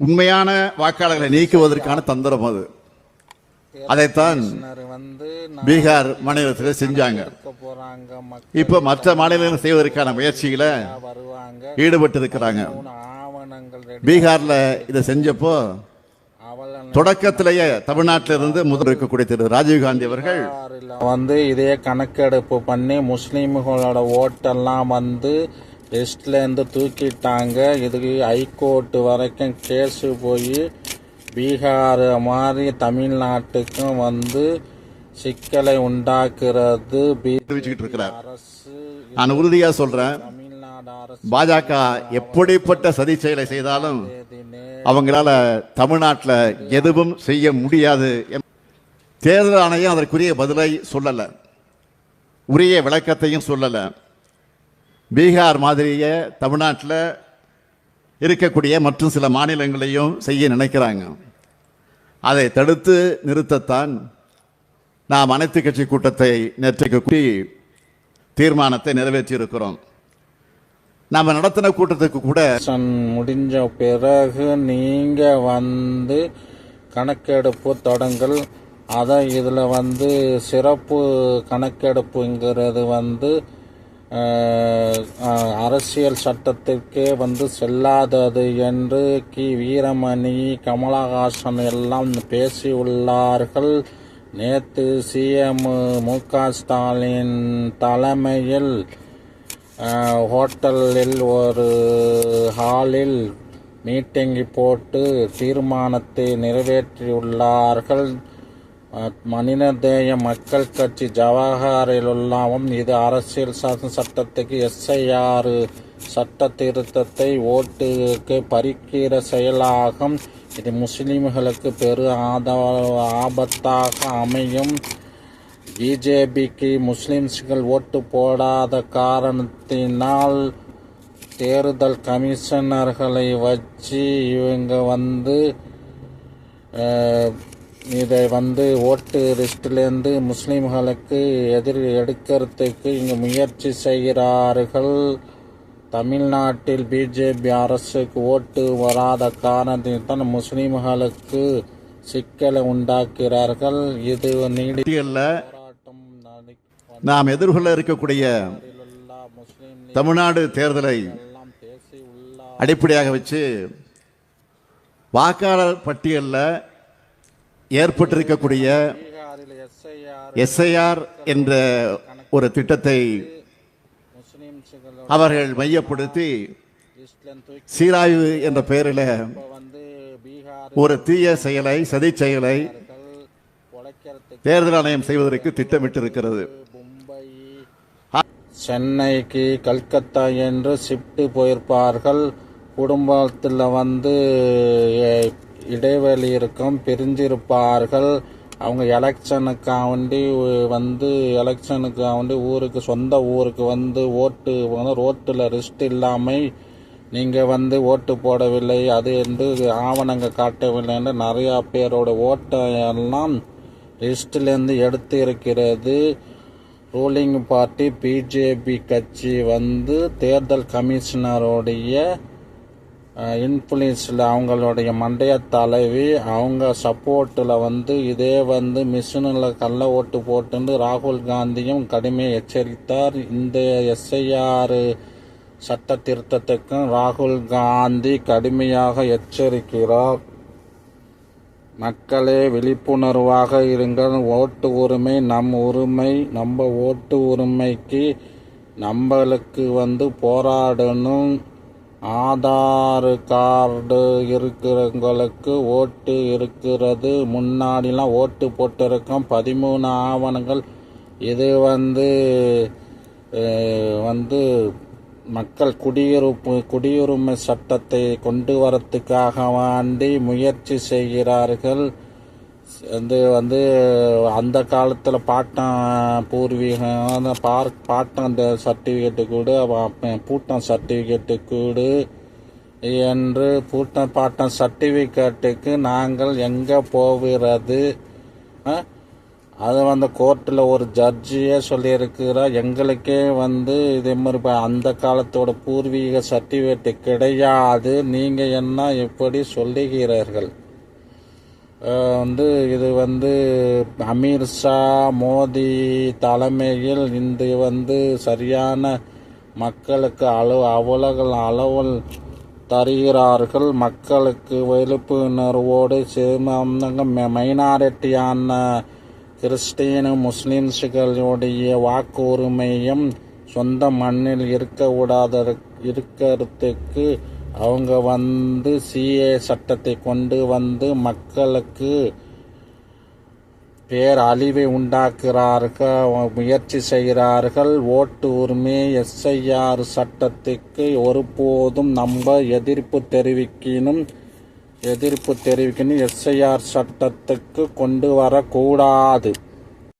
உண்மையான வாக்காளர்களை நீக்குவதற்கான தந்திரம் அது. அதைத்தான் வந்து பீகார் மாநிலத்தில் செஞ்சாங்க. போறாங்க இப்ப மற்ற மாநிலங்கள் செய்வதற்கான முயற்சியில வருவாங்க ஈடுபட்டு இருக்கிறாங்க பீகார்ல இதை செஞ்சப்போ தொடக்கத்திலேயே தமிழ்நாட்டில இருந்து முதல் இருக்கக்கூடிய திரு ராஜீவ்காந்தி அவர்கள் வந்து இதே கணக்கெடுப்பு பண்ணி முஸ்லீம்களோட ஓட்டெல்லாம் வந்து லிஸ்ட்ல இருந்து தூக்கிட்டாங்க. இதுக்கு ஹைகோர்ட் வரைக்கும் கேஸு போய் பீகார் மாதிரி தமிழ்நாட்டுக்கும் வந்து சிக்கலை உண்டாக்குறது. அரசு நான் உறுதியா சொல்றேன். தமிழ்நாடு அரசு பாஜக எப்படிப்பட்ட சதி செயலை செய்தாலும் அவங்களால தமிழ்நாட்டில் எதுவும் செய்ய முடியாது தேர்தல் ஆணையம் அதற்குரிய பதிலை சொல்லல. உரிய விளக்கத்தையும் சொல்லல. பீகார் மாதிரியே தமிழ்நாட்டில் இருக்கக்கூடிய மற்றும் சில மாநிலங்களையும் செய்ய நினைக்கிறாங்க. அதை தடுத்து நிறுத்தத்தான் நாம் அனைத்து கட்சி கூட்டத்தை நேற்றைக்கு கூட்டி தீர்மானத்தை நிறைவேற்றியிருக்கிறோம். நாம் நடத்தின கூட்டத்துக்கு கூட முடிஞ்ச பிறகு நீங்க வந்து கணக்கெடுப்பு தொடங்கல் அதை இதில் வந்து சிறப்பு கணக்கெடுப்புங்கிறது வந்து அரசியல் சட்டத்திற்கே வந்து செல்லாதது என்று கி. வீரமணி கமலஹாசன் எல்லாம் பேசியுள்ளார்கள் நேற்று சிஎம் மு. க. ஸ்டாலின் தலைமையில் ஹோட்டலில் ஒரு ஹாலில் மீட்டிங் போட்டு தீர்மானத்தை நிறைவேற்றியுள்ளார்கள். மனிதநேய மக்கள் கட்சி ஜவஹரில் உள்ளாவும் இது அரசியல் சாசன சட்டத்துக்கு எஸ்ஐஆர் சட்ட திருத்தத்தை ஓட்டுக்கு பறிக்கிற செயலாகும். இது முஸ்லிம்களுக்கு பெரு ஆத ஆபத்தாக அமையும். பிஜேபிக்கு முஸ்லிம்ஸ்கள் ஓட்டு போடாத காரணத்தினால் தேர்தல் கமிஷனர்களை வச்சு இவங்க வந்து இதை வந்து ஓட்டு லிஸ்ட்லேருந்து முஸ்லிம்களுக்கு எதிர் எடுக்கிறதுக்கு இங்கே முயற்சி செய்கிறார்கள். தமிழ்நாட்டில் பிஜேபி அரசுக்கு ஓட்டு வராத காரணத்தில்தான் முஸ்லிம்களுக்கு சிக்கலை உண்டாக்குகிறார்கள். இது நீடி பட்டியலில் போராட்டம் நடி- நாம் எதிர்கொள்ள இருக்கக்கூடிய தமிழ்நாடு தேர்தலை அடிப்படையாக வச்சு வாக்காளர் பட்டியலில் ஏற்பட்டிருக்கக்கூடிய எஸ்ஐஆர் என்ற ஒரு திட்டத்தை அவர்கள் மையப்படுத்தி சீராய்வு என்ற பெயரில் வந்து ஒரு தீய செயலை சதி செயலை தேர்தல் ஆணையம் செய்வதற்கு திட்டமிட்டிருக்கிறது. மும்பை சென்னைக்கு கல்கத்தா என்று ஷிஃப்ட் போயிருப்பார்கள். குடும்பத்தில் வந்து இடைவெளி இருக்கும் பிரிஞ்சிருப்பார்கள். அவங்க எலெக்ஷனுக்காகண்டி வந்து எலெக்ஷனுக்காக வேண்டி ஊருக்கு சொந்த ஊருக்கு வந்து ஓட்டு வந்து ரோட்டில் ரிஸ்ட் இல்லாமல் நீங்கள் வந்து ஓட்டு போடவில்லை அது என்று ஆவணங்கள் காட்டவில்லை என்று நிறையா பேரோட ஓட்டையெல்லாம் லிஸ்டிலேருந்து எடுத்து இருக்கிறது ரூலிங் பார்ட்டி பிஜேபி கட்சி வந்து தேர்தல் கமிஷனருடைய இன்ஃப்ளூயன்ஸில் அவங்களுடைய மண்டைய தலைவி அவங்க சப்போர்ட்டில் வந்து இதே வந்து மிஷினில் கள்ள ஓட்டு போட்டுன்னு ராகுல் காந்தியும் கடுமையை எச்சரித்தார். இந்த எஸ்ஐஆர் சட்ட திருத்தத்துக்கும் ராகுல் காந்தி கடுமையாக எச்சரிக்கிறார். மக்களே விழிப்புணர்வாக இருங்கள். ஓட்டு உரிமை நம் உரிமை. நம்ம ஓட்டு உரிமைக்கு நம்மளுக்கு வந்து போராடணும். ஆதார் கார்டு இருக்கிறவங்களுக்கு ஓட்டு இருக்கிறது. முன்னாடிலாம் ஓட்டு போட்டிருக்கோம். பதிமூணு ஆவணங்கள். இது வந்து வந்து மக்கள் குடியிருப்பு குடியுரிமை சட்டத்தை கொண்டு வரத்துக்காக வேண்டி முயற்சி செய்கிறார்கள். வந்து வந்து அந்த காலத்தில் பாட்டம் பூர்வீகம் அந்த பார்க் பாட்டம் அந்த சர்டிஃபிகேட்டு கூட பூட்டம் சர்டிஃபிகேட்டு கூடு என்று பூட்டம் பாட்டம் சர்டிஃபிகேட்டுக்கு நாங்கள் எங்கே போகிறது? அது வந்து கோர்ட்டில் ஒரு ஜட்ஜியே சொல்லியிருக்கிறார். எங்களுக்கே வந்து இதே மாதிரி அந்த காலத்தோட பூர்வீக சர்டிஃபிகேட்டு கிடையாது. நீங்கள் என்ன எப்படி சொல்லுகிறீர்கள்? வந்து இது வந்து அமீர்ஷா மோடி தலைமையில் இந்த வந்து சரியான மக்களுக்கு அளவு அவ்வளவு அளவில் தருகிறார்கள் மக்களுக்கு விழிப்புணர்வோடு சேர்ந்த மைனாரிட்டியான கிறிஸ்டின் முஸ்லிம்ஸுகளுடைய வாக்குரிமையும் சொந்த மண்ணில் இருக்கக்கூடாத இருக்கிறதுக்கு அவங்க வந்து சிஏ சட்டத்தை கொண்டு வந்து மக்களுக்கு பேர் அழிவை உண்டாக்குறார்கள் முயற்சி செய்கிறார்கள். ஓட்டு உரிமை எஸ்ஐஆர் சட்டத்துக்கு ஒருபோதும் நம்ம எதிர்ப்பு தெரிவிக்கணும். எதிர்ப்பு தெரிவிக்கணும். எஸ்ஐஆர் சட்டத்துக்கு கொண்டு வரக்கூடாது.